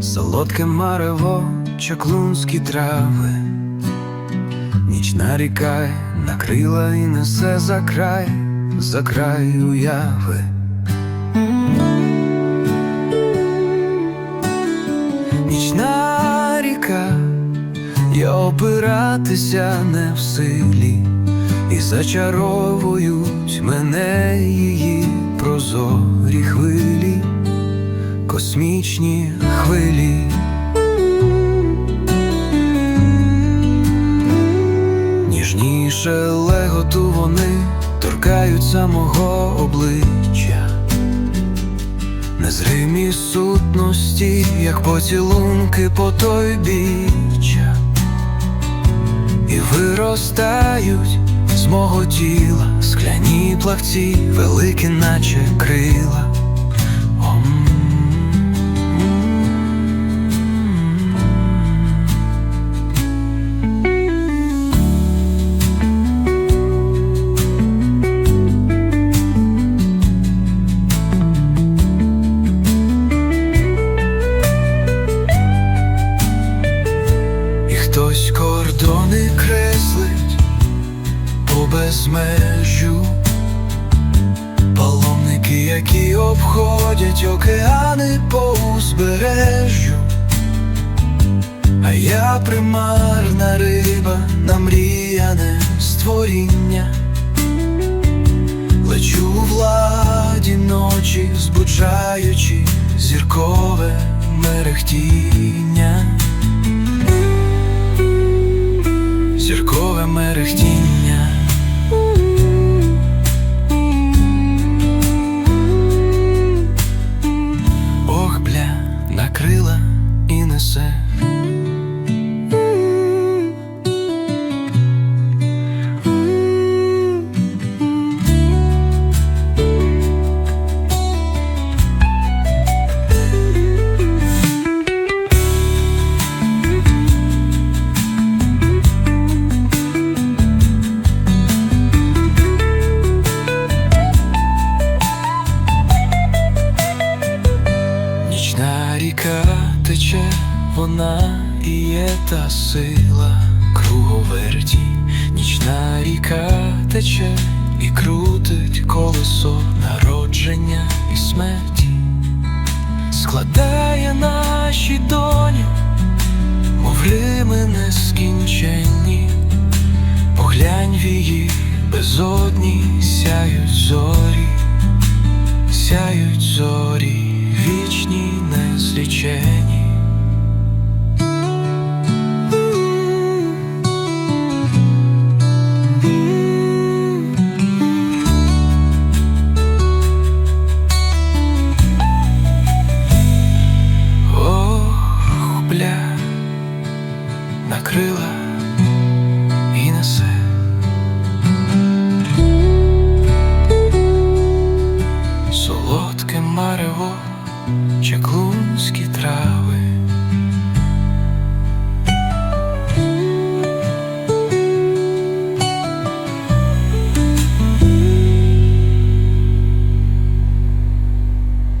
солодке марево, чаклунські трави, нічна ріка накрила і несе за край, за край уяви. Нічна ріка, я опиратися не в силі, і зачаровують мене її прозорі хвилі, космічні хвилі. Ніжніше леготу вони торкаються мого обличчя. Незримі сутності, як поцілунки по той біччя, і виростають з мого тіла скляні плавці, великі, наче кордони креслить по безмежжю, паломники, які обходять океани по узбережжю, а я примарна риба, намріяне створіння, лечу у владі ночі, збуджаючи зіркове мерехтіння. Зіркове мерехтіння. Ох, бля, накрила і несе. Тече, вона і є та сила круговерті. Нічна ріка тече і крутить колесо народження і смерті, складає наші доні, мов рими нескінченні, поглянь в її безодні сяють зорі сяють зорі, вічні незлічені. 却苦